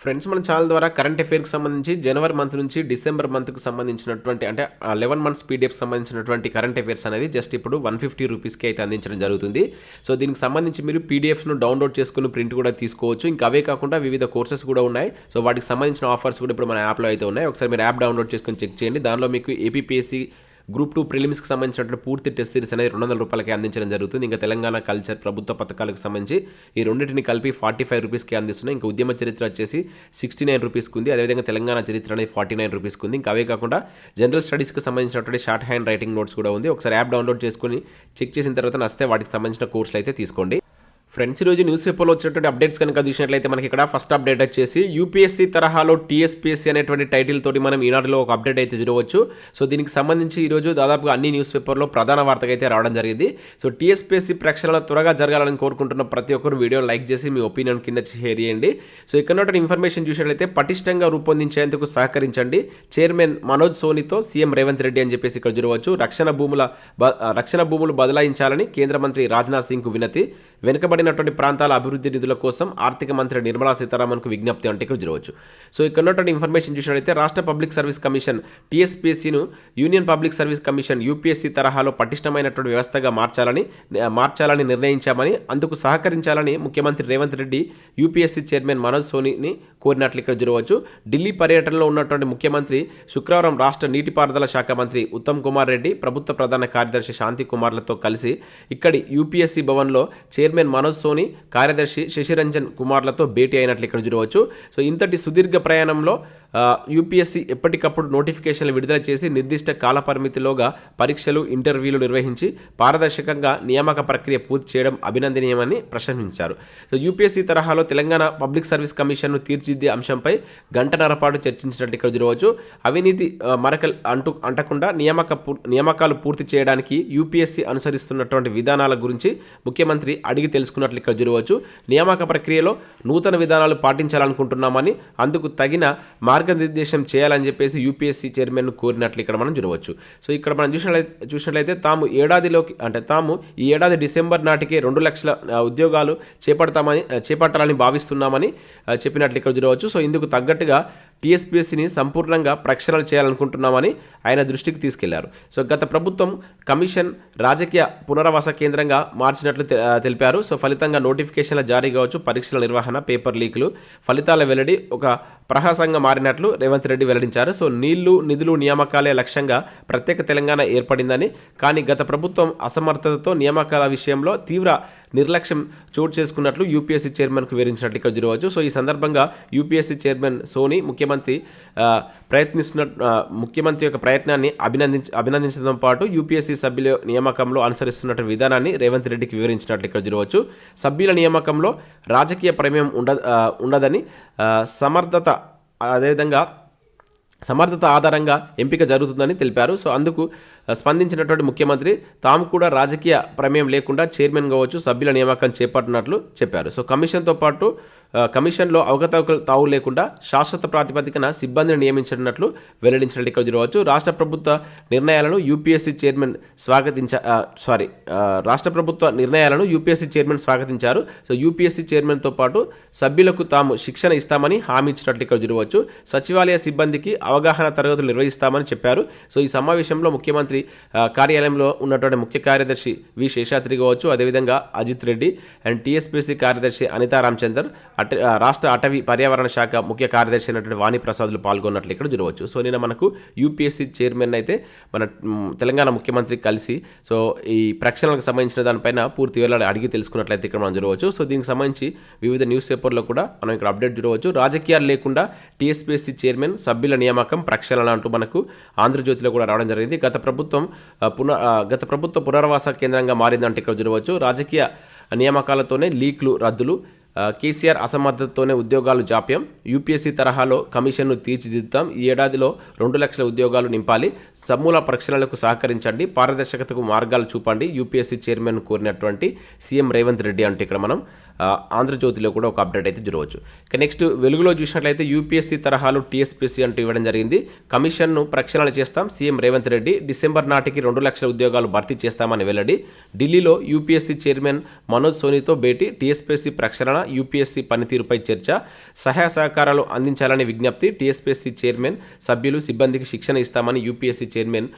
Friends మన channel ద్వారా current అఫైర్కి సంబంధించి జనవరి మంత్ నుంచి డిసెంబర్ మంత్కి సంబంధించినటువంటి అంటే లెవెన్ మంత్స్ పీడిఎఫ్ సంబంధించినటువంటి కరెంట్ అఫైర్స్ అనేవి జస్ట్ ఇప్పుడు వన్ ఫిఫ్టీ రూపీస్కి అయితే అందించడం జరుగుతుంది. సో దీనికి సంబంధించి మీరు పీడిఎఫ్ను డౌన్లోడ్ చేసుకుని ప్రింట్ కూడా తీసుకోవచ్చు. ఇంకా అవే కాకుండా వివిధ కోర్సెస్ కూడా ఉన్నాయి. సో వాటికి సంబంధించిన ఆఫర్స్ కూడా ఇప్పుడు మన యాప్లో అయితే ఉన్నాయి. ఒకసారి మీరు యాప్ డౌన్లోడ్ చేసుకొని చెక్ చేయండి. దానిలో మీకు ఏపీపీఎస్సీ గ్రూప్ టూ ప్రిలిమ్స్కి సంబంధించినటువంటి పూర్తి టెస్ట్ సిరీస్ అనేది రెండు వందల రూపాయలకి అందించడం జరుగుతుంది. ఇంకా తెలంగాణ కల్చర్ ప్రభుత్వ పథకాలకు సంబంధించి ఈ రెండింటిని కలిపి ఫార్టీ ఫైవ్ రూపీస్కి అందిస్తున్నాయి. ఇంకా ఉద్యమ చరిత్ర వచ్చేసి సిక్స్టీ నైన్ రూపీస్కి ఉంది. అదేవిధంగా తెలంగాణ చరిత్ర అనేది ఫార్టీ నైన్ రూపీస్కి ఉంది. ఇంకా అవే కాకుండా జనరల్ స్టడీస్కి సంబంధించినటువంటి షార్ట్ హ్యాండ్ రైటింగ్ నోట్స్ కూడా ఉంది. ఒకసారి యాప్ డౌన్లోడ్ చేసుకుని చెక్ చేసిన తర్వాత నస్తే వాటికి సంబంధించిన కోర్సులు అయితే తీసుకోండి. ఫ్రెండ్స్ ఈరోజు న్యూస్ పేపర్లో వచ్చినటువంటి అప్డేట్స్ కనుక చూసినట్లయితే మనకి ఇక్కడ ఫస్ట్ అప్డేట్ వచ్చేసి యూపీఎస్సీ తరహాలో టీఎస్పీఎస్సీ అనేటువంటి టైటిల్ తోటి మనం ఈనాడులో ఒక అప్డేట్ అయితే చూడవచ్చు. సో దీనికి సంబంధించి ఈరోజు దాదాపుగా అన్ని న్యూస్ పేపర్లో ప్రధాన వార్తగా అయితే రావడం జరిగింది. సో టీఎస్పీఎస్సీ ప్రక్షాళన త్వరగా జరగాలని కోరుకుంటున్న ప్రతి ఒక్కరు వీడియోని లైక్ చేసి మీ ఒపీనియన్ కింద షేర్ చేయండి. సో ఇక్కడ ఇన్ఫర్మేషన్ చూసినట్లయితే పటిష్టంగా రూపొందించేందుకు సహకరించండి. చైర్మన్ మనోజ్ సోనీతో సీఎం రేవంత్ రెడ్డి అని చెప్పేసి ఇక్కడ చూడవచ్చు. రక్షణ భూముల రక్షణ భూములు బదలాయించాలని కేంద్ర మంత్రి రాజ్నాథ్ సింగ్కు వినతి. వెనుకబడినటువంటి ప్రాంతాల అభివృద్ధి నిధుల కోసం ఆర్థిక మంత్రి నిర్మలా సీతారామన్కు విజ్ఞప్తి అంటే ఇక్కడ చూడవచ్చు సో ఇక్కడ ఉన్నటువంటి ఇన్ఫర్మేషన్ చూసినట్లయితే రాష్ట్ర public service commission టీఎస్పీఎస్సీను union public service commission UPSC తరహాలో పటిష్టమైనటువంటి వ్యవస్థగా మార్చాలని మార్చాలని నిర్ణయించామని అందుకు సహకరించాలని ముఖ్యమంత్రి రేవంత్ రెడ్డి యూపీఎస్సీ చైర్మన్ మనోజ్ సోనీని కోరినట్లు ఇక్కడ చూడవచ్చు ఢిల్లీ పర్యటనలో ఉన్నటువంటి ముఖ్యమంత్రి శుక్రవారం రాష్ట్ర నీటిపారుదల శాఖ మంత్రి ఉత్తమ్ కుమార్ రెడ్డి ప్రభుత్వ ప్రధాన కార్యదర్శి శాంతి కుమార్లతో కలిసి ఇక్కడి యూపీఎస్సీ భవన్లో చైర్మన్ మనోజ్ సోని కార్యదర్శి శశిరంజన్ కుమార్లతో భేటీ అయినట్లు ఇక్కడ చూడవచ్చు. సో ఇంతటి సుదీర్ఘ ప్రయాణంలో యూపీఎస్సీ ఎప్పటికప్పుడు నోటిఫికేషన్లు విడుదల చేసి నిర్దిష్ట కాలపరిమితిలోగా పరీక్షలు ఇంటర్వ్యూలు నిర్వహించి పారదర్శకంగా నియామక ప్రక్రియ పూర్తి చేయడం అభినందనీయమని ప్రశంసించారు. సో యూపీఎస్సీ తరహాలో తెలంగాణ పబ్లిక్ సర్వీస్ కమిషన్ను తీర్చిదిద్దే అంశంపై గంటన్నర పాటు చర్చించినట్టు ఇక్కడ చూడవచ్చు. అవినీతి మరక మరకలు అంటు అంటకుండా నియామక నియామకాలు పూర్తి చేయడానికి యూపీఎస్సీ అనుసరిస్తున్నటువంటి విధానాల గురించి ముఖ్యమంత్రి అడిగి తెలుసుకున్నట్లు ఇక్కడ చూడవచ్చు. నియామక ప్రక్రియలో నూతన విధానాలు పాటించాలనుకుంటున్నామని అందుకు తగిన మార్గనిర్దేశం చేయాలని చెప్పేసి యూపీఎస్సీ చైర్మన్ కోరినట్లు ఇక్కడ మనం చూడవచ్చు. సో ఇక్కడ మనం చూసినట్లయితే చూసినట్లయితే తాము ఏడాదిలోకి అంటే తాము ఈ ఏడాది డిసెంబర్ నాటికే రెండు లక్షల ఉద్యోగాలు చేపడతామని చేపట్టాలని భావిస్తున్నామని చెప్పినట్లు ఇక్కడ చూడవచ్చు. సో ఇందుకు తగ్గట్టుగా టీఎస్పీఎస్సీని సంపూర్ణంగా ప్రక్షాళన చేయాలనుకుంటున్నామని ఆయన దృష్టికి తీసుకెళ్ళారు. సో గత ప్రభుత్వం కమిషన్ రాజకీయ పునరావాస కేంద్రంగా మార్చినట్లు తె- తెలిపారు. సో ఫలితంగా నోటిఫికేషన్ల జారీ కావచ్చు పరీక్షల నిర్వహణ పేపర్ లీకులు ఫలితాల వెల్లడి ఒక ప్రహాసంగా మారినట్లు రేవంత్ రెడ్డి వెల్లడించారు. సో నీళ్ళు నిధులు నియామకాలే లక్ష్యంగా ప్రత్యేక తెలంగాణ ఏర్పడిందని. కానీ గత ప్రభుత్వం అసమర్థతతో నియామకాల విషయంలో తీవ్ర నిర్లక్ష్యం చోటు చేసుకున్నట్లు యూపీఎస్సీ చైర్మన్కు వివరించినట్లు ఇక్కడ చూడవచ్చు. సో ఈ సందర్భంగా యూపీఎస్సీ చైర్మన్ సోని ముఖ్యమంత్రి ఆ, ప్రయత్నిస్తున్న ముఖ్యమంత్రి యొక్క ప్రయత్నాన్ని అభినందించ అభినందించడంతో పాటు యూపీఎస్సీ సభ్యుల నియామకంలో అనుసరిస్తున్న విధానాన్ని రేవంత్ రెడ్డికి వివరించినట్లు ఇక్కడ చూడవచ్చు. సభ్యుల నియామకంలో రాజకీయ ప్రమేయం ఉండ ఉండదని ఆ, సమర్థత అదేవిధంగా సమర్థత ఆధారంగా ఎంపిక జరుగుతుందని తెలిపారు. సో అందుకు స్పందించినటువంటి ముఖ్యమంత్రి తాము కూడా రాజకీయ ప్రమేయం లేకుండా చైర్మన్ కావచ్చు సభ్యుల నియామకం చేపట్టినట్లు చెప్పారు. సో కమిషన్తో పాటు కమిషన్లో అవకతవకలు తావు లేకుండా శాశ్వత ప్రాతిపదికన సిబ్బందిని నియమించినట్లు వెల్లడించినట్టు ఇక్కడ చూడవచ్చు. రాష్ట్ర ప్రభుత్వ నిర్ణయాలను యూపీఎస్సీ చైర్మన్ స్వాగతించ సారీ రాష్ట్ర ప్రభుత్వ నిర్ణయాలను యూపీఎస్సీ చైర్మన్ స్వాగతించారు. సో యూపీఎస్సీ చైర్మన్తో పాటు సభ్యులకు తాము శిక్షణ ఇస్తామని హామీ ఇచ్చినట్లు ఇక్కడ చూడవచ్చు. సచివాలయ సిబ్బందికి అవగాహన తరగతులు నిర్వహిస్తామని చెప్పారు. సో ఈ సమావేశంలో ముఖ్యమంత్రి ఆ, కార్యాలయంలో ఉన్నటువంటి ముఖ్య కార్యదర్శి వి. శేషాద్రి కావచ్చు అదేవిధంగా అజిత్ రెడ్డి అండ్ టీఎస్పీసీ కార్యదర్శి అనితా రామచందర్ అట రాష్ట్ర అటవీ పర్యావరణ శాఖ ముఖ్య కార్యదర్శి అయినటువంటి వాణిప్రసాద్లు పాల్గొన్నట్లు ఇక్కడ చూడవచ్చు. సో నిన్న మనకు యూపీఎస్సీ చైర్మన్ అయితే మన తెలంగాణ ముఖ్యమంత్రి కలిసి సో ఈ ప్రక్షాళనకు సంబంధించిన దానిపైన పూర్తి వివరాలు అడిగి తెలుసుకున్నట్లయితే ఇక్కడ మనం చూడవచ్చు. సో దీనికి సంబంధించి వివిధ న్యూస్ పేపర్లో కూడా మనం ఇక్కడ అప్డేట్ చూడవచ్చు. రాజకీయాలు లేకుండా టీఎస్పీఎస్సీ చైర్మన్ సభ్యుల నియామకం ప్రక్షాళన అంటూ మనకు ఆంధ్రజ్యోతిలో కూడా రావడం జరిగింది. గత ప్రభుత్వం ప్రభుత్వం పున గత ప్రభుత్వ పునర్వాస కేంద్రంగా మారిందంటే ఇక్కడ చూడవచ్చు. రాజకీయ నియామకాలతోనే లీక్లు రద్దులు కేసీఆర్ అసమర్థతతోనే ఉద్యోగాలు జాప్యం. యూపీఎస్సీ తరహాలో కమిషన్ను తీర్చిదిద్దుతాం. ఈ ఏడాదిలో రెండు లక్షల ఉద్యోగాలు నింపాలి. సమూల ప్రక్షాళనలకు సహకరించండి. పారదర్శకతకు మార్గాలు చూపండి. యూపీఎస్సీ చైర్మన్ కోరినటువంటి సీఎం రేవంత్ రెడ్డి అంటే ఇక్కడ మనం. ఆంధ్రజ్యోతిలో కూడా ఒక అప్డేట్ అయితే చూడవచ్చు ఇక నెక్స్ట్ వెలుగులో చూసినట్లయితే యూపీఎస్సీ తరహాలో టీఎస్పీసీ అంటూ ఇవ్వడం జరిగింది. కమిషన్ను ప్రక్షాళన చేస్తాం. సీఎం రేవంత్ రెడ్డి డిసెంబర్ నాటికి రెండు లక్షల ఉద్యోగాలు భర్తీ చేస్తామని వెల్లడి. ఢిల్లీలో యూపీఎస్సీ చైర్మన్ మనోజ్ సోనీతో భేటీ. టీఎస్పీఎస్సీ ప్రక్షాళన యూపీఎస్సీ పనితీరుపై చర్చ. సహాయ సహకారాలు అందించాలని విజ్ఞప్తి. టీఎస్పీఎస్సీ చైర్మన్ సభ్యులు సిబ్బందికి శిక్షణ ఇస్తామని యూపీఎస్సీ చైర్మన్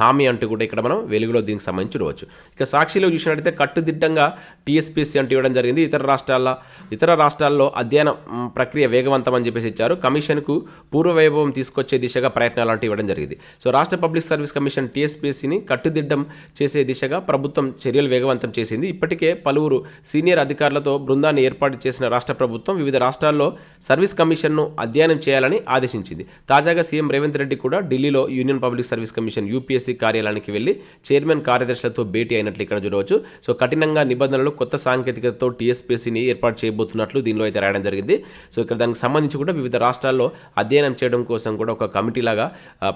హామీ అంటూ కూడా ఇక్కడ మనం వెలుగులో దీనికి సంబంధించి చూడవచ్చు. ఇక సాక్షిలో చూసినట్లయితే కట్టుదిట్టంగా టీఎస్పీఎస్సీ అంటూ ఇవ్వడం జరిగింది. ఇతర రాష్ట్రాల్లో ఇతర రాష్ట్రాల్లో అధ్యయన ప్రక్రియ వేగవంతం అని చెప్పేసి ఇచ్చారు. కమిషన్కు పూర్వ వైభవం తీసుకొచ్చే దిశగా ప్రయత్నాలు అంటూ ఇవ్వడం జరిగింది. సో రాష్ట్ర పబ్లిక్ సర్వీస్ కమిషన్ టీఎస్పీఎస్సీని కట్టుదిట్టం చేసే దిశగా ప్రభుత్వం చర్యలు వేగవంతం చేసింది. ఇప్పటికే పలువురు సీనియర్ అధికారులతో బృందాన్ని ఏర్పాటు చేసిన రాష్ట్ర ప్రభుత్వం వివిధ రాష్ట్రాల్లో సర్వీస్ కమిషన్ను అధ్యయనం చేయాలని ఆదేశించింది. తాజాగా సీఎం రేవంత్ రెడ్డి కూడా ఢిల్లీలో union public service commission UPSC కార్యాలయానికి వెళ్ళి చైర్మన్ కార్యదర్శులతో భేటీ అయినట్లు ఇక్కడ చూడవచ్చు. సో కఠినంగా నిబంధనలు కొత్త సాంకేతికతతో యూపీఎస్సీని ఏర్పాటు చేయబోతున్నట్లు దీనిలో అయితే రాయడం జరిగింది. సో ఇక్కడ దానికి సంబంధించి కూడా వివిధ రాష్ట్రాల్లో అధ్యయనం చేయడం కోసం కూడా ఒక కమిటీ లాగా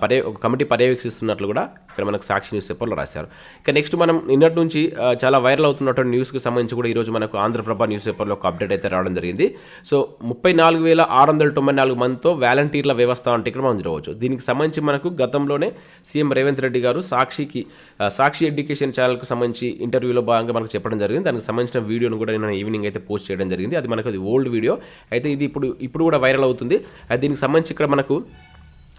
పర్య ఒక కమిటీ పర్యవేక్షిస్తున్నట్లు కూడా ఇక్కడ మనకు సాక్షి న్యూస్ పేపర్లో రాశారు. ఇక నెక్స్ట్ మనం నిన్నటి నుంచి చాలా వైరల్ అవుతున్నటువంటి న్యూస్కి సంబంధించి కూడా ఈరోజు మనకు ఆంధ్రప్రభ న్యూస్ పేపర్లో ఒక అప్డేట్ అయితే రావడం జరిగింది. సో ముప్పై నాలుగు వేల ఆరు వందల తొంభై నాలుగు మందితో వాలంటీర్ల వ్యవస్థ అంటే ఇక్కడ మనం చూడవచ్చు. దీనికి సంబంధించి మనకు గతంలోనే సీఎం రేవంత్ రెడ్డి గారు సాక్షికి సాక్షి ఎడ్యుకేషన్ ఛానల్కి సంబంధించి ఇంటర్వ్యూలో భాగంగా మనకు చెప్పడం జరిగింది. దానికి సంబంధించిన వీడియోను కూడా నేను ఈవినింగ్ అయితే పోస్ట్ చేయడం జరిగింది అది మనకు అది ఓల్డ్ వీడియో. అయితే ఇది ఇప్పుడు ఇప్పుడు కూడా వైరల్ అవుతుంది. దీనికి సంబంధించి ఇక్కడ మనకు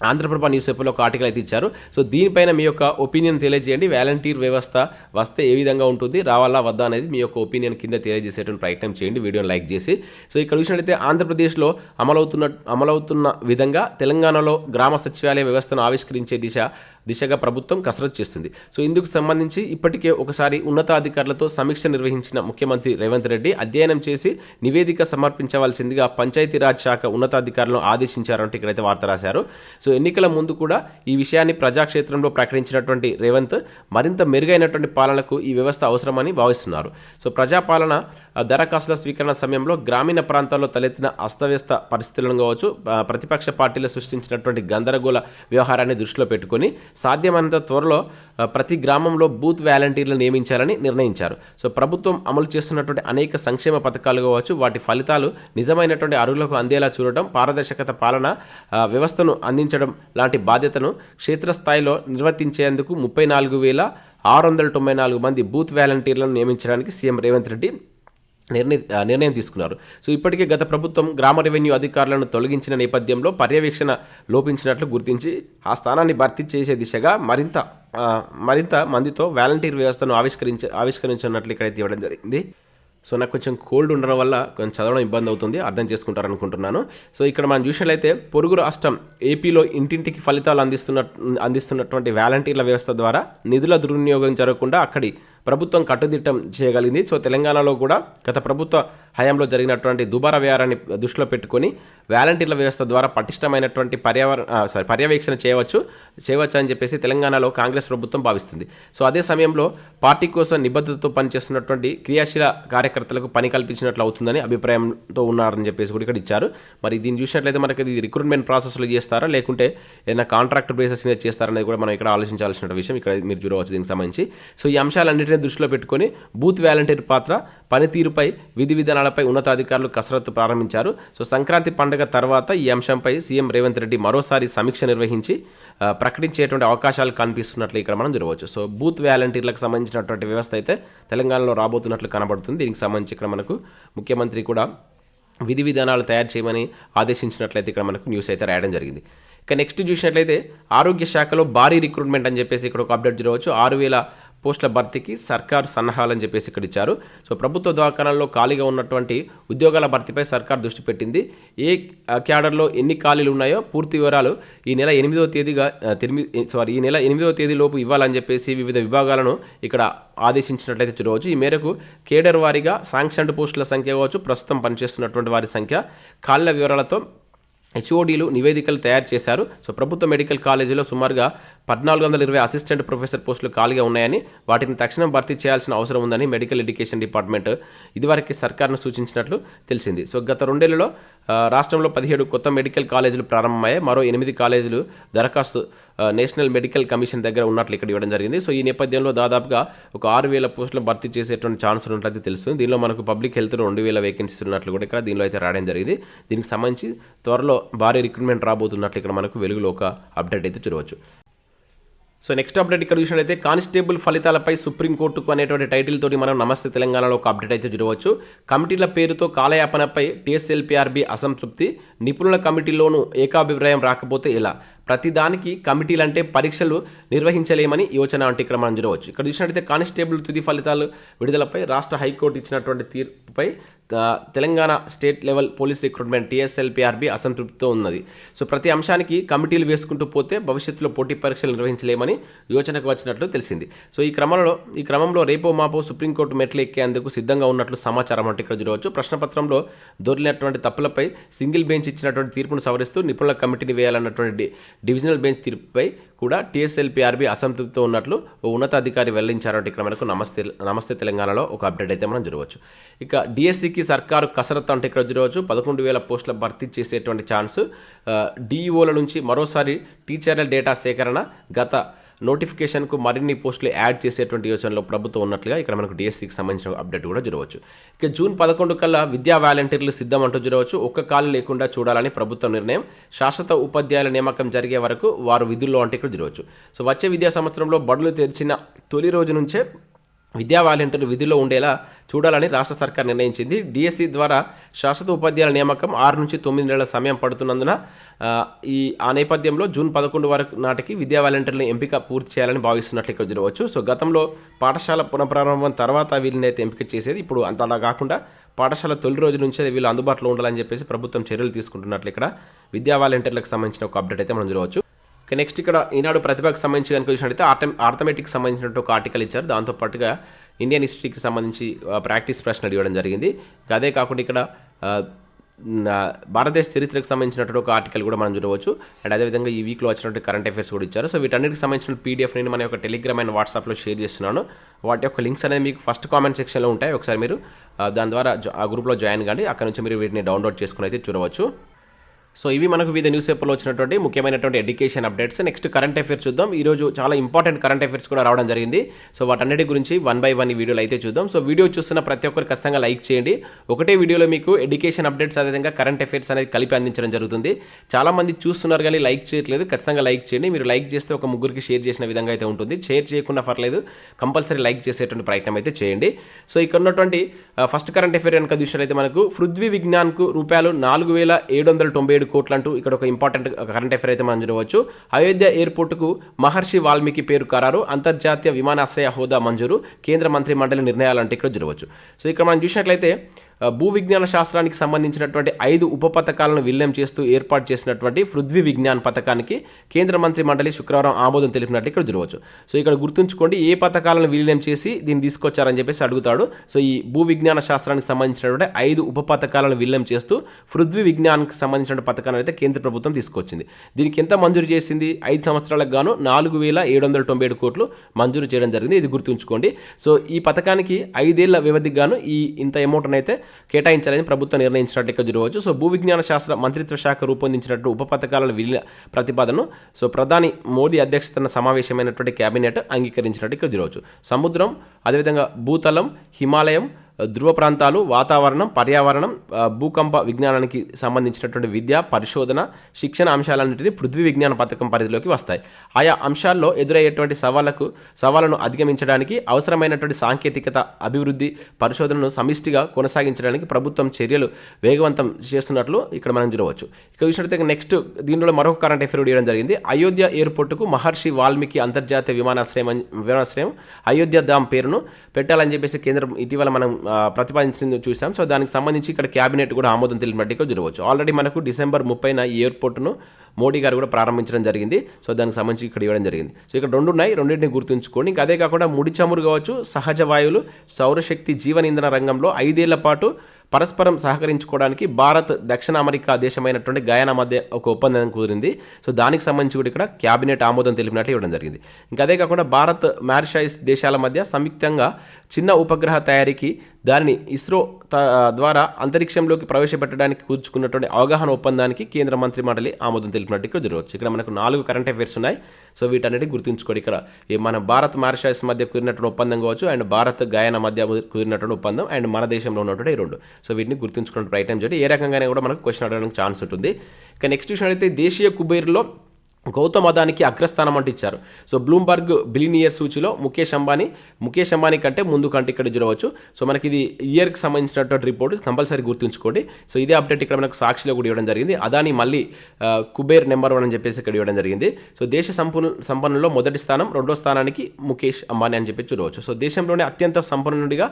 ఆంధ్రప్రభ న్యూస్ పేపర్లో ఒక ఆర్టికల్ అయితే ఇచ్చారు. సో దీనిపైన మీ యొక్క ఒపీనియన్ తెలియజేయండి. వాలంటీర్ వ్యవస్థ వస్తే ఏ విధంగా ఉంటుంది రావాలా వద్దా అనేది మీ యొక్క ఒపీనియన్ కింద తెలియజేసేటువంటి ప్రయత్నం చేయండి వీడియోని లైక్ చేసి. సో ఇక్కడ చూసినట్లయితే ఆంధ్రప్రదేశ్లో అమలవుతున్న అమలవుతున్న విధంగా తెలంగాణలో గ్రామ సచివాలయ వ్యవస్థను ఆవిష్కరించే దిశ దిశగా ప్రభుత్వం కసరత్తు చేస్తుంది. సో ఇందుకు సంబంధించి ఇప్పటికే ఒకసారి ఉన్నతాధికారులతో సమీక్ష నిర్వహించిన ముఖ్యమంత్రి రేవంత్ రెడ్డి అధ్యయనం చేసి నివేదిక సమర్పించవలసిందిగా పంచాయతీరాజ్ శాఖ ఉన్నతాధికారులను ఆదేశించారంటే ఇక్కడైతే వార్త రాశారు. సో ఎన్నికల ముందు కూడా ఈ విషయాన్ని ప్రజాక్షేత్రంలో ప్రకటించినటువంటి రేవంత్ మరింత మెరుగైనటువంటి పాలనకు ఈ వ్యవస్థ అవసరమని భావిస్తున్నారు. సో ప్రజాపాలన దరఖాస్తుల స్వీకరణ సమయంలో గ్రామీణ ప్రాంతాల్లో తలెత్తిన అస్తవ్యస్త పరిస్థితులను కావచ్చు ప్రతిపక్ష పార్టీలు సృష్టించినటువంటి గందరగోళ వ్యవహారాన్ని దృష్టిలో పెట్టుకొని సాధ్యమైనంత త్వరలో ప్రతి గ్రామంలో బూత్ వాలంటీర్లు నియమించాలని నిర్ణయించారు. సో ప్రభుత్వం అమలు చేస్తున్నటువంటి అనేక సంక్షేమ పథకాలు కావచ్చు వాటి ఫలితాలు నిజమైనటువంటి అరువులకు అందేలా చూడటం పారదర్శకత పాలన వ్యవస్థను అందించడం లాంటి బాధ్యతను క్షేత్రస్థాయిలో నిర్వర్తించేందుకు ముప్పై నాలుగు వేల ఆరు వందల తొంభై నాలుగు మంది బూత్ వాలంటీర్లను నియమించడానికి సీఎం రేవంత్ రెడ్డి నిర్ణయ నిర్ణయం తీసుకున్నారు. సో ఇప్పటికే గత ప్రభుత్వం గ్రామ రెవెన్యూ అధికారులను తొలగించిన నేపథ్యంలో పర్యవేక్షణ లోపించినట్లు గుర్తించి ఆ స్థానాన్ని భర్తీ చేసే దిశగా మరింత మరింత మందితో వాలంటీర్ వ్యవస్థను ఆవిష్కరించ ఆవిష్కరించినట్లు ఇక్కడైతే ఇవ్వడం జరిగింది. సో నాకు కొంచెం కోల్డ్ ఉండడం వల్ల కొంచెం చదవడం ఇబ్బంది అవుతుంది అర్థం చేసుకుంటారు అనుకుంటున్నాను సో ఇక్కడ మనం చూసినట్లయితే పొరుగు రాష్ట్రం ఏపీలో ఇంటింటికి ఫలితాలు అందిస్తున్న అందిస్తున్నటువంటి వాలంటీర్ల వ్యవస్థ ద్వారా నిధుల దుర్వినియోగం జరగకుండా అక్కడి ప్రభుత్వం కట్టుదిట్టం చేయగలిగింది. సో తెలంగాణలో కూడా గత ప్రభుత్వ హయాంలో జరిగినటువంటి దుబారా వ్యయారాన్ని దృష్టిలో పెట్టుకొని వాలంటీర్ల వ్యవస్థ ద్వారా పటిష్టమైనటువంటి పర్యావరణ సారీ పర్యవేక్షణ చేయవచ్చు చేయవచ్చు అని చెప్పేసి తెలంగాణలో కాంగ్రెస్ ప్రభుత్వం భావిస్తుంది. సో అదే సమయంలో పార్టీ కోసం నిబద్ధతతో పనిచేస్తున్నటువంటి క్రియాశీల కార్యకర్తలకు పని కల్పించినట్లు అవుతుందని అభిప్రాయంతో ఉన్నారని చెప్పేసి కూడా ఇక్కడ ఇచ్చారు. మరి దీన్ని చూసినట్లయితే మనకి ఇది రిక్రూట్మెంట్ ప్రాసెస్లో చేస్తారా? లేకుంటే ఏదైనా కాంట్రాక్ట్ బేసిస్ మీద చేస్తారనేది కూడా మనం ఇక్కడ ఆలోచించాల్సిన విషయం ఇక్కడ మీరు చూడవచ్చు దీనికి సంబంధించి. సో ఈ అంశాలన్నింటినీ దృష్టిలో పెట్టుకొని బూత్ వాలంటీర్ పాత్ర పనితీరుపై విధి విధానాలపై ఉన్నతాధికారులు కసరత్తు ప్రారంభించారు. సో సంక్రాంతి పండుగ తర్వాత ఈ అంశంపై సీఎం రేవంత్ రెడ్డి మరోసారి సమీక్ష నిర్వహించి ప్రకటించేటువంటి అవకాశాలు కనిపిస్తున్నట్లు ఇక్కడ మనం చూడవచ్చు. సో బూత్ వాలంటీర్లకు సంబంధించినటువంటి వ్యవస్థ అయితే తెలంగాణలో రాబోతున్నట్లు కనబడుతుంది. దీనికి సంబంధించి ఇక్కడ మనకు ముఖ్యమంత్రి కూడా విధి విధానాలు తయారు చేయమని ఆదేశించినట్లయితే ఇక్కడ మనకు న్యూస్ అయితే రాయడం జరిగింది. ఇక నెక్స్ట్ చూసినట్లయితే ఆరోగ్య శాఖలో భారీ రిక్రూట్మెంట్ అని చెప్పేసి ఇక్కడ ఒక అప్డేట్ చూడవచ్చు. ఆరు వేల పోస్టుల భర్తీకి సర్కార్ సన్నాహాలని చెప్పేసి ఇక్కడ ఇచ్చారు. సో ప్రభుత్వ దవాఖానాల్లో ఖాళీగా ఉన్నటువంటి ఉద్యోగాల భర్తీపై సర్కార్ దృష్టి పెట్టింది. ఏ క్యాడర్లో ఎన్ని ఖాళీలు ఉన్నాయో పూర్తి వివరాలు ఈ నెల ఎనిమిదవ తేదీగా సారీ ఈ నెల ఎనిమిదవ తేదీ లోపు ఇవ్వాలని చెప్పేసి వివిధ విభాగాలను ఇక్కడ ఆదేశించినట్లయితే చూడవచ్చు. ఈ మేరకు కేడర్ వారీగా శాంక్షన్డ్ పోస్టుల సంఖ్య కావచ్చు ప్రస్తుతం పనిచేస్తున్నటువంటి వారి సంఖ్య. ఖాళీల వివరాలతో హెచ్ఓడీలు నివేదికలు తయారు చేశారు. సో ప్రభుత్వ మెడికల్ కాలేజీలో సుమారుగా పద్నాలుగు వందల ఇరవై అసిస్టెంట్ ప్రొఫెసర్ పోస్టులు ఖాళీగా ఉన్నాయని వాటిని తక్షణం భర్తీ చేయాల్సిన అవసరం ఉందని మెడికల్ ఎడ్యుకేషన్ డిపార్ట్మెంట్ ఇదివరకు సర్కార్ను సూచించినట్లు తెలిసింది. సో గత రెండేళ్ళలో రాష్ట్రంలో పదిహేడు కొత్త మెడికల్ కాలేజీలు ప్రారంభమయ్యాయి. మరో ఎనిమిది కాలేజీలు దరఖాస్తు నేషనల్ మెడికల్ కమిషన్ దగ్గర ఉన్నట్లు ఇక్కడ ఇవ్వడం జరిగింది. సో ఈ నేపథ్యంలో దాదాపుగా ఒక ఆరు వేల పోస్టులు భర్తీ చేసేటువంటి ఛాన్స్ ఉన్నట్లయితే తెలుస్తుంది. దీనిలో మనకు పబ్లిక్ హెల్త్ రెండు వేల వేకెన్సీస్ ఉన్నట్లు కూడా ఇక్కడ దీనిలో అయితే రావడం జరిగింది. దీనికి సంబంధించి త్వరలో భారీ రిక్రూట్మెంట్ రాబోతున్నట్లు ఇక్కడ మనకు వెలుగులో ఒక అప్డేట్ అయితే చూడవచ్చు. సో నెక్స్ట్ అప్డేట్ ఇక్కడ చూసినట్లయితే కానిస్టేబుల్ ఫలితాలపై సుప్రీంకోర్టుకు అనేటువంటి టైటిల్ తోటి మనం నమస్తే తెలంగాణలో ఒక అప్డేట్ అయితే చూడవచ్చు. కమిటీల పేరుతో కాలయాపనపై టీఎస్ఎల్పీఆర్బీ అసంతృప్తి నిపుణుల కమిటీలోనూ ఏకాభిప్రాయం రాకపోతే ఎలా? ప్రతిదానికి కమిటీలు అంటే పరీక్షలు నిర్వహించలేమని యోచన అంటే ఇక్కడ మనం చూడవచ్చు. ఇక్కడ చూసినట్లయితే కానిస్టేబుల్ తుది ఫలితాలు విడుదలపై రాష్ట్ర హైకోర్టు ఇచ్చినటువంటి తీర్పుపై Telangana state level police recruitment TSLPRB అసంతృప్తితో ఉన్నది. సో ప్రతి అంశానికి కమిటీలు వేసుకుంటూ పోతే భవిష్యత్తులో పోటీ పరీక్షలు నిర్వహించలేమని యోచనకు వచ్చినట్లు తెలిసింది. సో ఈ క్రమంలో ఈ క్రమంలో రేపో మాపో సుప్రీంకోర్టు మెట్లు ఎక్కేందుకు సిద్ధంగా ఉన్నట్లు సమాచారం అంటే ఇక్కడ చూడవచ్చు. ప్రశ్నపత్రంలో దొరికినటువంటి తప్పులపై సింగిల్ బెంచ్ ఇచ్చినటువంటి తీర్పును సవరిస్తూ నిపుణుల కమిటీని వేయాలన్నటువంటి డివిజనల్ బెంచ్ తీర్పుపై కూడా టీఎస్ఎల్పిఆర్బి అసంతృప్తితో ఉన్నట్లు ఓ ఉన్నతాధికారి వెల్లడించారంటే. ఇక్కడ మనకు నమస్తే నమస్తే తెలంగాణలో ఒక అప్డేట్ అయితే మనం చూడవచ్చు ఇక డిఎస్సికి సర్కారు కసరత్తు అంటే ఇక్కడ చూడవచ్చు పదకొండు వేల పోస్టుల భర్తీ చేసేటువంటి ఛాన్స్ డిఈఓల నుంచి మరోసారి టీచర్ల డేటా సేకరణ గత నోటిఫికేషన్కు మరిన్ని పోస్టులు యాడ్ చేసేటువంటి యోచనలో ప్రభుత్వం ఉన్నట్లుగా ఇక్కడ మనకు డిఎస్సికి సంబంధించిన అప్డేట్ కూడా చూడవచ్చు ఇక జూన్ పదకొండు కల్లా విద్యా వాలంటీర్లు సిద్ధం అంటూ చూడవచ్చు ఒక్క కాలు లేకుండా చూడాలని ప్రభుత్వం నిర్ణయం. శాశ్వత ఉపాధ్యాయుల నియామకం జరిగే వరకు వారు విధుల్లో అంటే ఇక్కడ చూడవచ్చు సో వచ్చే విద్యా సంవత్సరంలో బడులు తెరిచిన తొలి రోజు నుంచే విద్యా వాలంటీర్లు విధిలో ఉండేలా చూడాలని రాష్ట్ర సర్కార్ నిర్ణయించింది. డిఎస్సి ద్వారా శాశ్వత ఉపాధ్యాయుల నియామకం ఆరు నుంచి తొమ్మిది నెలల సమయం పడుతున్నందున ఈ ఆ నేపథ్యంలో జూన్ పదకొండు వరకు నాటికి విద్యా వాలంటీర్ల ఎంపిక పూర్తి చేయాలని భావిస్తున్నట్లు ఇక్కడ చూడవచ్చు సో గతంలో పాఠశాల పునఃప్రారంభం తర్వాత వీళ్ళని అయితే ఎంపిక చేసేది ఇప్పుడు అంత అలా కాకుండా పాఠశాల తొలి రోజు నుంచే వీళ్ళు అందుబాటులో ఉండాలని చెప్పేసి ప్రభుత్వం చర్యలు తీసుకుంటున్నట్లు ఇక్కడ విద్యా వాలంటీర్లకు సంబంధించిన ఒక అప్డేట్ అయితే మనం చూడవచ్చు. ఇక నెక్స్ట్ ఇక్కడ ఈనాడు ప్రతిభకు సంబంధించి కనుక చూసినట్లయితే ఆర్థం ఆర్థమెటిక్కి సంబంధించినట్టు ఒక ఆర్టికల్ ఇచ్చారు. దాంతో పాటుగా ఇండియన్ హిస్టరీకి సంబంధించి ప్రాక్టీస్ ప్రశ్న అడిగడం జరిగింది. అదే కాకుండా ఇక్కడ భారతదేశ చరిత్రకు సంబంధించినటువంటి ఒక ఆర్టికల్ కూడా మనం చూడవచ్చు. అండ్ అదేవిధంగా ఈ వీక్లో వచ్చినటువంటి కరెంట్ అఫైర్స్ కూడా ఇచ్చారు. సో వీటన్నిటికి సంబంధించిన పీడిఎఫ్ నేను మన యొక్క టెలిగ్రామ్ అండ్ వాట్సాప్లో షేర్ చేస్తున్నాను. వాటి యొక్క లింక్స్ అనేది మీకు ఫస్ట్ కామెంట్ సెక్షన్లో ఉంటాయి. ఒకసారి మీరు దాని ద్వారా ఆ గ్రూప్లో జాయిన్ కానీ అక్కడ నుంచి మీరు వీటిని డౌన్లోడ్ చేసుకుని అయితే చూడవచ్చు. సో ఇవి మనకు వివిధ న్యూస్ పేపర్లో వచ్చినటువంటి ముఖ్యమైనటువంటి education updates next current affairs చూద్దాం. ఈ రోజు చాలా ఇంపార్టెంట్ కరెంట్ అఫైర్స్ కూడా రావడం జరిగింది. సో వాటన్నిటి గురించి వన్ బై వన్ ఈ వీడియోలో అయితే చూద్దాం. సో వీడియో చూస్తున్న ప్రతి ఒక్కరు ఖచ్చితంగా లైక్ చేయండి. ఒకటే వీడియోలో మీకు ఎడ్యుకేషన్ అప్డేట్స్ అదేవిధంగా కరెంట్ అఫైర్స్ అనేది కలిపి అందించడం జరుగుతుంది. చాలామంది చూస్తున్నారు కానీ లైక్ చేయట్లేదు. ఖచ్చితంగా లైక్ చేయండి. మీరు లైక్ చేస్తే ఒక ముగ్గురికి షేర్ చేసిన విధంగా అయితే ఉంటుంది. షేర్ చేయకుండా పర్లేదు. కంపల్సరీ లైక్ చేసేటువంటి ప్రయత్నం అయితే చేయండి. సో ఇక్కడ ఉన్నటువంటి ఫస్ట్ కరెంట్ అఫైర్ కనుక చూసినట్లయితే మనకు పృథ్వీ విజ్ఞాన్కు రూపాయలు నాలుగు వేల ఏడు వందల తొంభై ఏడు కోట్లు అంటూ ఇక్కడ ఒక ఇంపార్టెంట్ కరెంట్ అఫైర్ అయితే మనం చూడవచ్చు. అయోధ్య ఎయిర్పోర్టుకు మహర్షి వాల్మీకి పేరు ఖరారు అంతర్జాతీయ విమానాశ్రయ హోదా మంజూరు. కేంద్ర మంత్రి మండలి నిర్ణయాలు అంటే ఇక్కడ చూడవచ్చు. సో ఇక్కడ మనం చూసినట్లయితే భూ విజ్ఞాన శాస్త్రానికి సంబంధించినటువంటి ఐదు ఉప పథకాలను విలీనం చేస్తూ ఏర్పాటు చేసినటువంటి పృథ్వీ విజ్ఞాన్ పథకానికి కేంద్ర మంత్రి మండలి శుక్రవారం ఆమోదం తెలిపినట్టు ఇక్కడ చూడవచ్చు. సో ఇక్కడ గుర్తుంచుకోండి ఏ పథకాలను విలీనం చేసి దీన్ని తీసుకొచ్చారని చెప్పేసి అడుగుతాడు. సో ఈ భూ విజ్ఞాన శాస్త్రానికి సంబంధించినటువంటి ఐదు ఉప పథకాలను విలీనం చేస్తూ పృథ్వీ విజ్ఞాన్కి సంబంధించిన పథకాలను అయితే కేంద్ర ప్రభుత్వం తీసుకొచ్చింది. దీనికి ఎంత మంజూరు చేసింది? ఐదు సంవత్సరాలకు గాను నాలుగు వేల ఏడు వందల తొంభై ఏడు కోట్లు మంజూరు చేయడం జరిగింది. ఇది గుర్తుంచుకోండి. సో ఈ పథకానికి ఐదేళ్ళ వ్యవధికి గాను ఈ ఇంత అమౌంట్ అయితే కేటాయించాలని ప్రభుత్వం నిర్ణయించినట్టు ఇక్కడ చూడవచ్చు సో భూ విజ్ఞాన శాస్త్ర మంత్రిత్వ శాఖ రూపొందించినట్టు ఉప పథకాలను విలీన ప్రతిపాదనను సో ప్రధాని మోదీ అధ్యక్షతన సమావేశమైనటువంటి కేబినెట్ అంగీకరించినట్టు ఇక్కడ చూడవచ్చు సముద్రం అదేవిధంగా భూతలం హిమాలయం ధృవ ప్రాంతాలు వాతావరణం పర్యావరణం భూకంప విజ్ఞానానికి సంబంధించినటువంటి విద్య పరిశోధన శిక్షణ అంశాలన్నింటినీ పృథ్వీ విజ్ఞాన పథకం పరిధిలోకి వస్తాయి. ఆయా అంశాల్లో ఎదురయ్యేటువంటి సవాళ్ళకు సవాళ్ళను అధిగమించడానికి అవసరమైనటువంటి సాంకేతికత అభివృద్ధి పరిశోధనను సమిష్టిగా కొనసాగించడానికి ప్రభుత్వం చర్యలు వేగవంతం చేస్తున్నట్లు ఇక్కడ మనం చూడవచ్చు. ఇక చూసినట్లయితే నెక్స్ట్ దీనిలో మరొక కరెంట్ అఫేర్ ఇవ్వడం జరిగింది. అయోధ్య ఎయిర్పోర్టుకు మహర్షి వాల్మీకి అంతర్జాతీయ విమానాశ్రయం విమానాశ్రయం అయోధ్య ధామ్ పేరును పెట్టాలని చెప్పేసి కేంద్రం ఇటీవల మనం ప్రతిపాదించింది చూసాం సో దానికి సంబంధించి ఇక్కడ క్యాబినెట్ కూడా ఆమోదం తెలిపినట్టుగా జరగవచ్చు చూడవచ్చు. ఆల్రెడీ మనకు డిసెంబర్ ముప్పైన ఈ ఎయిర్పోర్టును మోడీ గారు కూడా ప్రారంభించడం జరిగింది. సో దానికి సంబంధించి ఇక్కడ ఇవ్వడం జరిగింది. సో ఇక్కడ రెండు ఉన్నాయి రెండింటిని గుర్తుంచుకోండి. ఇంకా అదే కాకుండా ముడి చమురు కావచ్చు సహజ వాయువులు సౌరశక్తి జీవన ఇంధన రంగంలో ఐదేళ్ళ పాటు పరస్పరం సహకరించుకోవడానికి భారత్ దక్షిణ అమెరికా దేశమైనటువంటి గయానా మధ్య ఒక ఒప్పందం కుదిరింది. సో దానికి సంబంధించి కూడా ఇక్కడ క్యాబినెట్ ఆమోదం తెలిపినట్లు ఇవ్వడం జరిగింది. ఇంకా అదే కాకుండా భారత్ మారిషైస్ దేశాల మధ్య సంయుక్తంగా చిన్న ఉపగ్రహ తయారీకి దానిని ఇస్రో ద్వారా అంతరిక్షంలోకి ప్రవేశపెట్టడానికి కూర్చుకున్నటువంటి అవగాహన ఒప్పందానికి కేంద్ర మంత్రి మండలి ఆమోదం తెలిపినట్టు ఇక్కడ జరగవచ్చు ఇక్కడ మనకు నాలుగు కరెంట్ అఫైర్స్ ఉన్నాయి. సో వీటన్నిటి గుర్తుంచుకోండి. ఇక్కడ ఈ మన భారత్ మారిషస్ మధ్య కుదిరినటువంటి ఒప్పందం కావచ్చు అండ్ భారత్ గాయన మధ్య కుదిరినటువంటి ఒప్పందం అండ్ మన దేశంలో ఉన్నటువంటి ఈ రెండు. సో వీటిని గుర్తుంచుకున్న ప్రయత్నం చేయండి. ఏ రకంగానే కూడా మనకు క్వశ్చన్ అడగడానికి ఛాన్స్ ఉంటుంది. ఇక నెక్స్ట్ విషయం అయితే దేశీయ కుబేర్లో గౌతమ్ అదానికి అగ్రస్థానం అంటూ ఇచ్చారు. సో బ్లూంబర్గ్ బిలినియర్ సూచిలో ముఖేష్ అంబానీ ముఖేష్ అంబానీ కంటే ముందు కంటే ఇక్కడ చూడవచ్చు సో మనకి ఇది ఇయర్కి సంబంధించినటువంటి రిపోర్ట్ కంపల్సరీ గుర్తుంచుకోండి. సో ఇదే అప్డేట్ ఇక్కడ మనకు సాక్షిలో కూడా ఇవ్వడం జరిగింది. అదాని మళ్ళీ కుబేర్ నెంబర్ వన్ అని చెప్పేసి ఇక్కడ ఇవ్వడం జరిగింది. సో దేశ సంపూర్ణ సంపన్నులో మొదటి స్థానం రెండో స్థానానికి ముఖేష్ అంబానీ అని చెప్పి చూడవచ్చు. సో దేశంలోనే అత్యంత సంపన్నుడిగా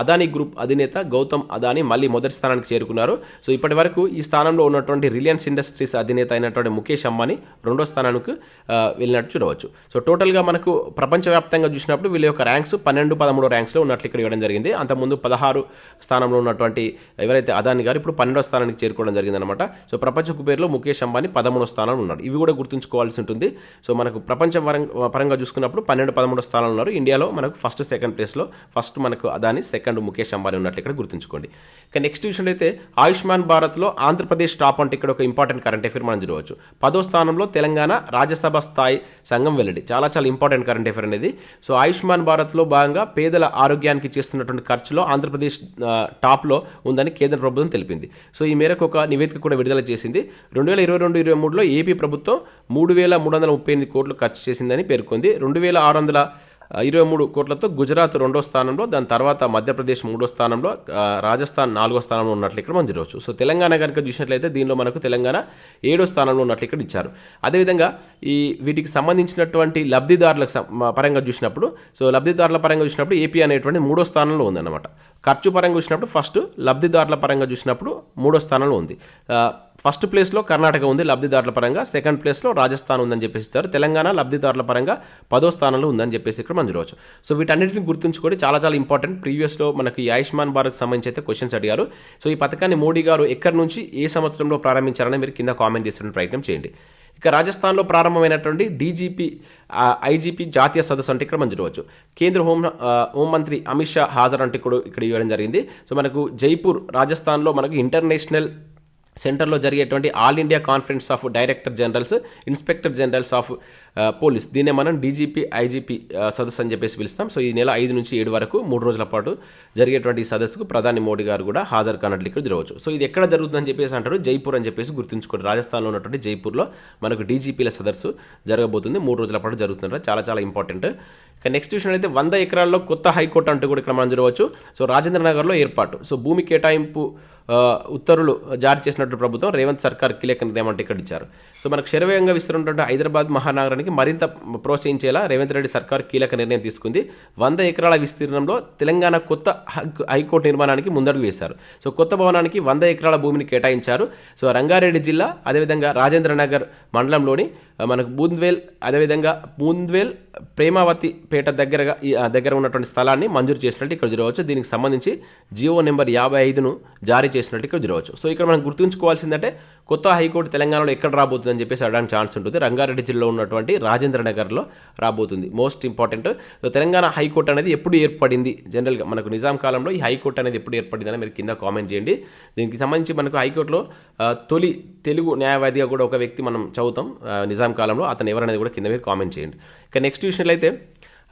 అదానీ గ్రూప్ అధినేత గౌతమ్ అదానీ మళ్ళీ మొదటి స్థానానికి చేరుకున్నారు. సో ఇప్పటి వరకు ఈ స్థానంలో ఉన్నటువంటి రిలయన్స్ ఇండస్ట్రీస్ అధినేత అయినటువంటి ముఖేష్ అంబానీ రెండో స్థానానికి వెళ్ళినట్టు చూడవచ్చు. సో టోటల్గా మనకు ప్రపంచవ్యాప్తంగా చూసినప్పుడు వీళ్ళ యొక్క ర్యాంక్స్ పన్నెండు పదమూడు ర్యాంక్స్లో ఉన్నట్లు ఇక్కడ ఇవ్వడం జరిగింది. అంతకుముందు పదహారు స్థానంలో ఉన్నటువంటి ఎవరైతే అదాని గారు ఇప్పుడు పన్నెండో స్థానానికి చేరుకోవడం జరిగిందనమాట సో ప్రపంచ కుబేర్లో ముఖేష్ అంబానీ పదమూడో స్థానంలో ఉన్నారు ఇవి కూడా గుర్తుంచుకోవాల్సి ఉంటుంది. సో మనకు ప్రపంచ పరంగా పరంగా చూసుకున్నప్పుడు పన్నెండు పదమూడు స్థానంలో ఉన్నారు. ఇండియాలో మనకు ఫస్ట్ సెకండ్ ప్లేస్లో ఫస్ట్ మనకు అదాని సెకండ్ ముఖేష్ అంబానీ ఉన్నట్లు ఇక్కడ గుర్తుంచుకోండి. ఇక నెక్స్ట్ విషయంలో అయితే ఆయుష్మాన్ భారత్లో ఆంధ్రప్రదేశ్ టాప్ అంటే ఇక్కడ ఒక ఇంపార్టెంట్ కరెంట్ అఫేర్ మనం చూడవచ్చు. పదో స్థానంలో తెలంగాణ రాజ్యసభ స్థాయి సంఘం వెల్లడి. చాలా చాలా ఇంపార్టెంట్ కరెంట్ అఫేర్ అనేది. సో ఆయుష్మాన్ భారత్లో భాగంగా పేదల ఆరోగ్యానికి చేస్తున్నటువంటి ఖర్చులో ఆంధ్రప్రదేశ్ టాప్లో ఉందని కేంద్ర ప్రభుత్వం తెలిపింది. సో ఈ మేరకు ఒక నివేదిక కూడా విడుదల చేసింది. రెండు వేల ఇరవై రెండు ఇరవై మూడులో ఏపీ ప్రభుత్వం మూడు వేల మూడు వందల ముప్పై ఎనిమిది కోట్లు ఖర్చు చేసిందని పేర్కొంది. రెండు వేల ఆరు వందల ఇరవై మూడు కోట్లతో గుజరాత్ రెండో స్థానంలో దాని తర్వాత మధ్యప్రదేశ్ మూడో స్థానంలో రాజస్థాన్ నాలుగో స్థానంలో ఉన్నట్లు ఇక్కడ మనం చూడవచ్చు. సో తెలంగాణ కనుక చూసినట్లయితే దీనిలో మనకు తెలంగాణ ఏడో స్థానంలో ఉన్నట్లు ఇక్కడ ఇచ్చారు. అదేవిధంగా ఈ వీటికి సంబంధించినటువంటి లబ్ధిదారులకు పరంగా చూసినప్పుడు సో లబ్ధిదారుల పరంగా చూసినప్పుడు ఏపీ అనేటువంటి మూడో స్థానంలో ఉందన్నమాట. ఖర్చు పరంగా చూసినప్పుడు ఫస్ట్ లబ్ధిదారుల పరంగా చూసినప్పుడు మూడో స్థానంలో ఉంది. ఫస్ట్ ప్లేస్లో కర్ణాటక ఉంది లబ్ధిదారుల పరంగా సెకండ్ ప్లేస్లో రాజస్థాన్ ఉందని చెప్పేసి ఇస్తారు తెలంగాణ లబ్ధిదారుల పరంగా పదో స్థానంలో ఉందని చెప్పేసి ఇక్కడ మనం చూడవచ్చు. సో వీటన్నిటిని గుర్తుంచుకొని చాలా చాలా ఇంపార్టెంట్ ప్రీవియస్లో మనకి ఈ ఆయుష్మాన్ భారత్ సంబంధించి అయితే క్వశ్చన్స్ అడిగారు. సో ఈ పథకాన్ని మోడీ గారు ఎక్కడి నుంచి ఏ సంవత్సరంలో ప్రారంభించారని మీరు కింద కామెంట్ చేసిన ప్రయత్నం చేయండి. ఇక రాజస్థాన్లో ప్రారంభమైనటువంటి డీజీపీ ఐజీపీ జాతీయ సదస్సు అంటే ఇక్కడ మనం చూడవచ్చు. కేంద్ర హోం హోంమంత్రి అమిత్ షా హాజరు అంటే ఇక్కడ ఇక్కడ ఇవ్వడం జరిగింది. సో మనకు జైపూర్ రాజస్థాన్లో మనకు ఇంటర్నేషనల్ సెంటర్లో జరిగేటువంటి all India conference of director generals inspector generals of police. దీన్నే మనం డీజీపీ ఐజీపీ సదస్సు అని చెప్పేసి పిలుస్తాం. సో ఈ నెల ఐదు నుంచి ఏడు వరకు మూడు రోజుల పాటు జరిగేటువంటి ఈ సదస్సుకు ప్రధాని మోడీ గారు కూడా హాజరు కానట్లు ఇక్కడ జరగవచ్చు. సో ఇది ఎక్కడ జరుగుతుందని చెప్పేసి అంటారు? జైపూర్ అని చెప్పేసి గుర్తుంచుకోండి. రాజస్థాన్లో ఉన్నటువంటి జైపూర్లో మనకు డీజీపీల సదస్సు జరగబోతుంది. మూడు రోజుల పాటు జరుగుతుంటారు చాలా చాలా ఇంపార్టెంట్. ఇక నెక్స్ట్ విషయం అయితే వంద ఎకరాల్లో కొత్త హైకోర్టు అంటూ కూడా ఇక్కడ మనం చూడవచ్చు. సో రాజేంద్ర నగర్లో ఏర్పాటు. సో భూమి కేటాయింపు ఉత్తర్వులు జారీ చేసినట్టు ప్రభుత్వం రేవంత్ సర్కార్ కీలక నిర్ణయం అంటే ఇక్కడ ఇచ్చారు. సో మనకు శరవేగంగా విస్తున్నటువంటి హైదరాబాద్ మహానగరానికి మరింత ప్రోత్సహించేలా రేవంత్ రెడ్డి సర్కార్ కీలక నిర్ణయం తీసుకుంది. వంద ఎకరాల విస్తీర్ణంలో తెలంగాణ కొత్త హై- హైకోర్టు నిర్మాణానికి ముందడుగు వేశారు. సో కొత్త భవనానికి వంద ఎకరాల భూమిని కేటాయించారు. సో రంగారెడ్డి జిల్లా అదేవిధంగా రాజేంద్ర నగర్ మండలంలోని మనకు బూంద్వేల్ అదేవిధంగా బూంద్వేల్ ప్రేమావతి పేట దగ్గరగా దగ్గర ఉన్నటువంటి స్థలాన్ని మంజూరు చేసినట్టు ఇక్కడ చూడవచ్చు దీనికి సంబంధించి జియో నెంబర్ యాభై ఐదును జారీ చేసినట్టు ఇక్కడ చూడవచ్చు సో ఇక్కడ మనం గుర్తుంచుకోవాల్సిందంటే కొత్త హైకోర్టు తెలంగాణలో ఎక్కడ అని చెప్పేసి అడడానికి ఛాన్స్ ఉంటుంది. రంగారెడ్డి జిల్లాలో ఉన్నటువంటి రాజేంద్ర నగర్లో రాబోతుంది. Most important so Telangana high court అనేది ఎప్పుడు ఏర్పడింది? జనరల్గా మనకు నిజాం కాలంలో ఈ హైకోర్టు అనేది ఎప్పుడు ఏర్పడింది అని మీరు కింద కామెంట్ చేయండి. దీనికి సంబంధించి మనకు హైకోర్టులో తొలి తెలుగు న్యాయవాదిగా కూడా ఒక వ్యక్తి మనం చదువుతాం. నిజాం కాలంలో అతను ఎవరనేది కూడా కింద మీరు కామెంట్ చేయండి. ఇక నెక్స్ట్ విషయంలో అయితే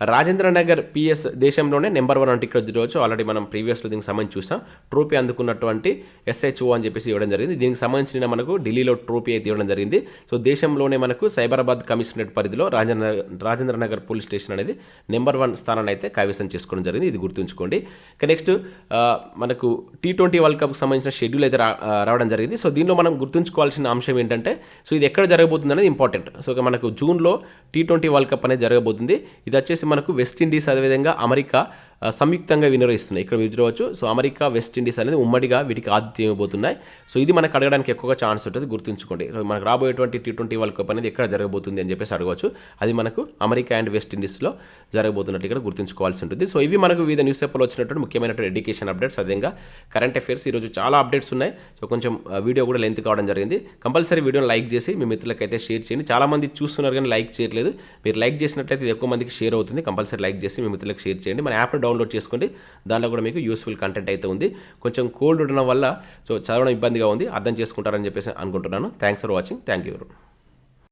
రాజేంద్ర నగర్ పిఎస్ దేశంలోనే నెంబర్ వన్ అంటే ఇక్కడ చూడవచ్చు ఆల్రెడీ మనం ప్రీవియస్లో దీనికి సంబంధించి చూసాం. ట్రోఫీ అందుకున్నటువంటి ఎస్హెచ్ఓ అని చెప్పేసి ఇవ్వడం జరిగింది. దీనికి సంబంధించిన మనకు ఢిల్లీలో ట్రోఫీ అయితే ఇవ్వడం జరిగింది. సో దేశంలోనే మనకు సైబరాబాద్ కమిషనరేట్ పరిధిలో రాజేంద్ర రాజేంద్ర నగర్ పోలీస్ స్టేషన్ అనేది నెంబర్ వన్ స్థానాన్ని అయితే కైవసం చేసుకోవడం జరిగింది. ఇది గుర్తుంచుకోండి. ఇక నెక్స్ట్ మనకు టీ ట్వంటీ వరల్డ్ కప్కి సంబంధించిన షెడ్యూల్ అయితే రావడం జరిగింది. సో దీనిలో మనం గుర్తుంచుకోవాల్సిన అంశం ఏంటంటే సో ఇది ఎక్కడ జరగబోతుంది అనేది ఇంపార్టెంట్ సో మనకు జూన్లో టీ ట్వంటీ వరల్డ్ కప్ అనేది జరగబోతుంది. ఇది వచ్చేసి మనకు వెస్టిండీస్ అదేవిధంగా అమెరికా సంయుక్తంగా వినియోగిస్తున్నాయి ఇక్కడ మీరు చూడవచ్చు. సో అమెరికా వెస్ట్ ఇండీస్ అనేది ఉమ్మడిగా వీటికి ఆతిథ్యం ఇవ్వబోతున్నాయి సో ఇది మనకు అడగడానికి ఎక్కువగా ఛాన్స్ ఉంటుంది. గుర్తుంచుకోండి. మనకు రాబోయేటువంటి టీ ట్వంటీ వరల్డ్ కప్ అనేది ఎక్కడ జరగబోతుంది అని చెప్పేసి అడగవచ్చు. అది మనకు అమెరికా అండ్ వెస్ట్ ఇండీస్లో జరగబోతున్నట్టు ఇక్కడ గుర్తుంచుకోవాల్సి ఉంటుంది. సో ఇవి మనకు వివిధ న్యూస్ పేపర్లో వచ్చినటువంటి ముఖ్యమైనటువంటి ఎడ్యుకేషన్ అప్డేట్స్. అదేవిధంగా కరెంట్ అఫైర్స్ ఈరోజు చాలా అప్డేట్స్ ఉన్నాయి. సో కొంచెం వీడియో కూడా లెంత్ కావడం జరిగింది. కంపల్సరీ వీడియోని లైక్ చేసి మీ మిత్రులకైతే షేర్ చేయండి. చాలామంది చూస్తున్నారు కానీ లైక్ చేయట్లేదు. మీరు లైక్ చేసినట్లయితే ఇది ఎక్కువ మందికి షేర్ అవుతుంది. కంపల్సరీ లైక్ చేసి మీ మిత్రులకు షేర్ చేయండి. మన యాప్ డౌన్ డౌన్లోడ్ చేసుకోండి. దాంట్లో కూడా మీకు యూస్ఫుల్ కంటెంట్ అయితే ఉంది. కొంచెం కోల్డ్ ఉండడం వల్ల సో చదవడం ఇబ్బందిగా ఉంది. అర్థం చేసుకుంటారని చెప్పేసి అనుకుంటున్నాను. Thanks for watching thank you